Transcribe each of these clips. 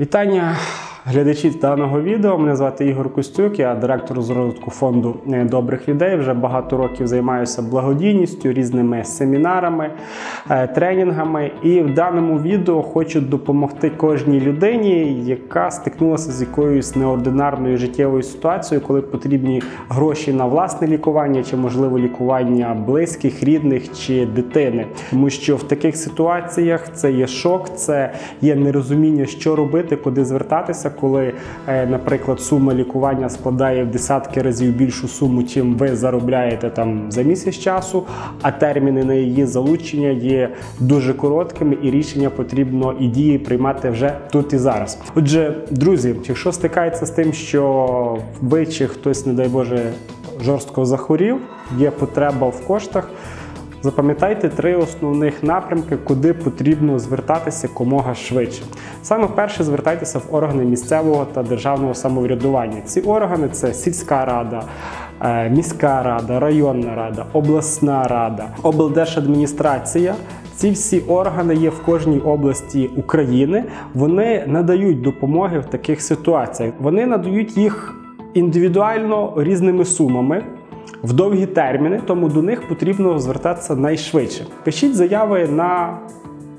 Вітання глядачі даного відео. Мене звати Ігор Костюк, я директор з розвитку фонду е, добрих людей. Вже багато років займаюся благодійністю, різними семінарами, е, тренінгами. І в даному відео хочу допомогти кожній людині, яка стикнулася з якоюсь неординарною життєвою ситуацією, коли потрібні гроші на власне лікування чи, можливо, лікування близьких, рідних чи дитини. Тому що в таких ситуаціях це є шок, це є нерозуміння, що робити, куди звертатися коли, е, наприклад, сума лікування складає в десятки разів більшу суму, чим ви заробляєте там за місяць часу, а терміни на її залучення є дуже короткими, і рішення потрібно і дії приймати вже тут і зараз. Отже, друзі, якщо стикається з тим, що ви чи хтось, не дай Боже, жорстко захворів, є потреба в коштах. Запам'ятайте три основних напрямки, куди потрібно звертатися якомога швидше. Саме перше звертайтеся в органи місцевого та державного самоврядування. Ці органи це сільська рада, е, міська рада, районна рада, обласна рада, облдержадміністрація. Ці всі органи є в кожній області України. Вони надають допомоги в таких ситуаціях. Вони надають їх індивідуально різними сумами в довгі терміни, тому до них потрібно звертатися найшвидше. Пишіть заяви на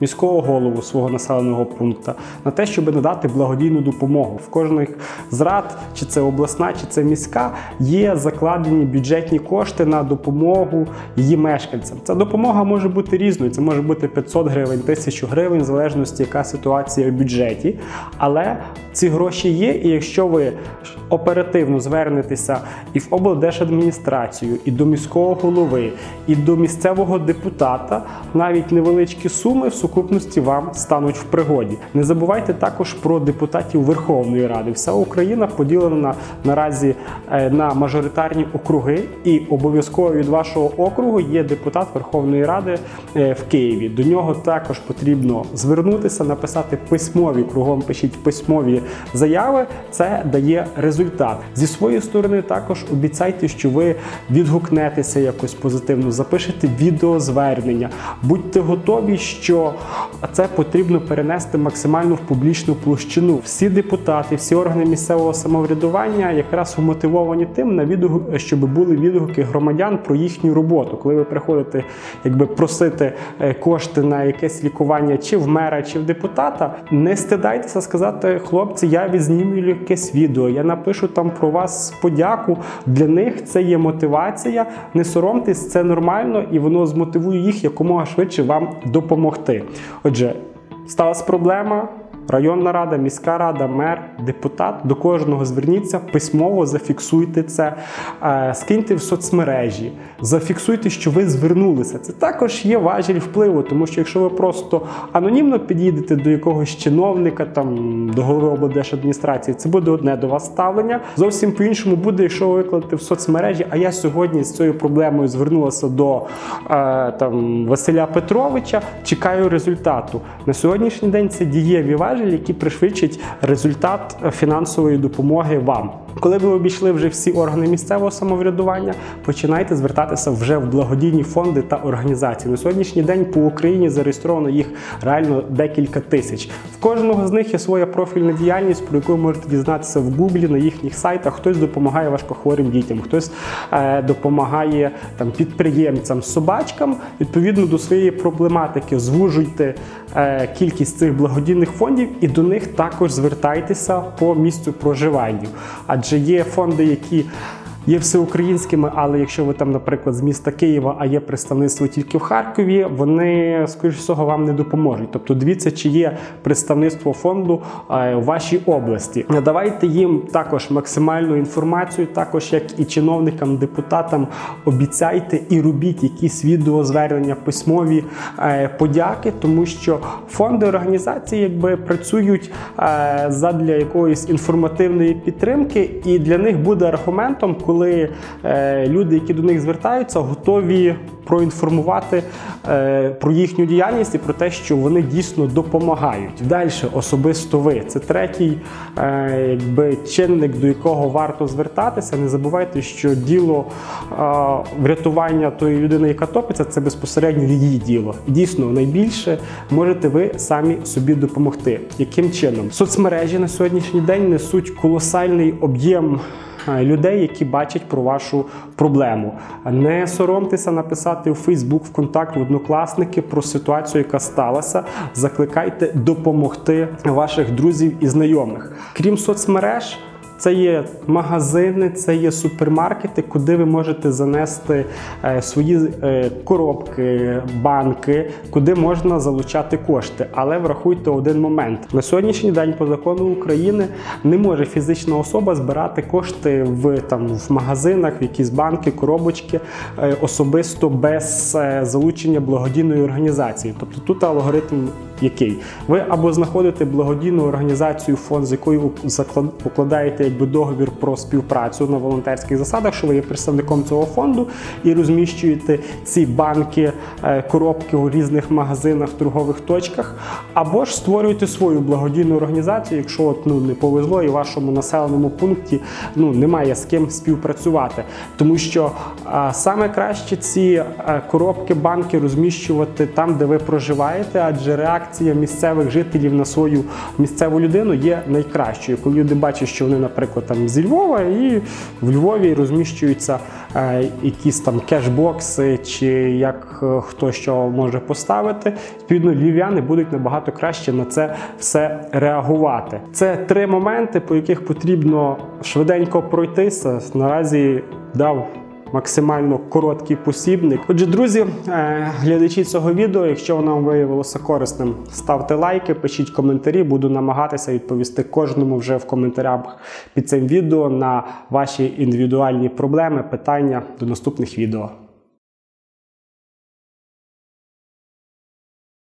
міського голову свого населеного пункту на те, щоб надати благодійну допомогу. В кожних з рад, чи це обласна, чи це міська, є закладені бюджетні кошти на допомогу її мешканцям. Ця допомога може бути різною. Це може бути 500 гривень, 1000 гривень, в залежності, яка ситуація в бюджеті. Але ці гроші є, і якщо ви оперативно звернетеся і в облдержадміністрацію, і до міського голови, і до місцевого депутата, навіть невеличкі суми в сукупності вам стануть в пригоді. Не забувайте також про депутатів Верховної Ради. Вся Україна поділена наразі на мажоритарні округи, і обов'язково від вашого округу є депутат Верховної Ради е, в Києві. До нього також потрібно звернутися, написати письмові кругом. Пишіть письмові заяви. Це дає результат. Зі своєї сторони також обіцяйте, що ви відгукнетеся якось позитивно, запишете відеозвернення. Будьте готові, що це потрібно перенести максимально в публічну площину. Всі депутати, всі органи місцевого самоврядування якраз умотивовані тим, на відгук, щоб були відгуки громадян про їхню роботу. Коли ви приходите, якби просити е, кошти на якесь лікування, чи в мера, чи в депутата, не стидайтеся сказати, хлопці, я відзнімлю якесь відео, я напишу там про вас подяку. Для них це є мотивація. Не соромтесь, це нормально, і воно змотивує їх якомога швидше вам допомогти. Отже, сталася проблема. Районна рада, міська рада, мер, депутат до кожного зверніться письмово, зафіксуйте це, е, скиньте в соцмережі, зафіксуйте, що ви звернулися. Це також є важіль впливу, тому що якщо ви просто анонімно підійдете до якогось чиновника, там до голови облдержадміністрації, це буде одне до вас ставлення. Зовсім по-іншому буде, якщо ви викладете в соцмережі. А я сьогодні з цією проблемою звернулася до е, там Василя Петровича. Чекаю результату. На сьогоднішній день це дієві важелі, які пришвидшать результат фінансової допомоги вам. Коли ви обійшли вже всі органи місцевого самоврядування, починайте звертатися вже в благодійні фонди та організації. На сьогоднішній день по Україні зареєстровано їх реально декілька тисяч. В кожного з них є своя профільна діяльність, про яку ви можете дізнатися в Гуглі на їхніх сайтах. Хтось допомагає важкохворим дітям, хтось е, допомагає там підприємцям, собачкам. Відповідно до своєї проблематики, звужуйте е, кількість цих благодійних фондів і до них також звертайтеся по місцю проживання. Є фонди, які є всеукраїнськими, але якщо ви там, наприклад, з міста Києва, а є представництво тільки в Харкові, вони, скоріш всього, вам не допоможуть. Тобто, дивіться, чи є представництво фонду у вашій області. Надавайте їм також максимальну інформацію, також як і чиновникам, депутатам, обіцяйте і робіть якісь відеозвернення, письмові е, подяки, тому що фонди організації якби працюють е, задля якоїсь інформативної підтримки, і для них буде аргументом, коли коли е, люди, які до них звертаються, готові проінформувати е, про їхню діяльність і про те, що вони дійсно допомагають. Далі особисто ви. Це третій е, якби, чинник, до якого варто звертатися. Не забувайте, що діло врятування тої людини, яка топиться, це безпосередньо її діло. Дійсно найбільше можете ви самі собі допомогти. Яким чином? Соцмережі на сьогоднішній день несуть колосальний об'єм. Е, Людей, які бачать про вашу проблему, не соромтеся написати у Фейсбук, ВКонтакт, в однокласники про ситуацію, яка сталася. Закликайте допомогти ваших друзів і знайомих. Крім соцмереж, це є магазини, це є супермаркети, куди ви можете занести е, свої е, коробки, банки, куди можна залучати кошти. Але врахуйте один момент: на сьогоднішній день по закону України не може фізична особа збирати кошти в там в магазинах, в якісь банки, коробочки е, особисто без залучення благодійної організації. Тобто тут алгоритм який ви або знаходите благодійну організацію, фонд, з якою укладаєте якби договір про співпрацю на волонтерських засадах, що ви є представником цього фонду і розміщуєте ці банки, е, коробки у різних магазинах, торгових точках, або ж створюєте свою благодійну організацію, якщо от, ну, не повезло і вашому населеному пункті ну, немає з ким співпрацювати. Тому що а, саме краще ці е, коробки, банки розміщувати там, де ви проживаєте, адже реакція місцевих жителів на свою місцеву людину є найкращою. Коли люди бачать, що вони, наприклад, там зі Львова, і в Львові розміщуються е, якісь там кешбокси, чи як е, хто що може поставити, відповідно, львів'яни будуть набагато краще на це все реагувати. Це три моменти, по яких потрібно швиденько пройтися. Наразі дав максимально короткий посібник. Отже, друзі, е, глядачі цього відео, якщо воно вам виявилося корисним, ставте лайки, пишіть коментарі. Буду намагатися відповісти кожному вже в коментарях під цим відео на ваші індивідуальні проблеми, питання до наступних відео.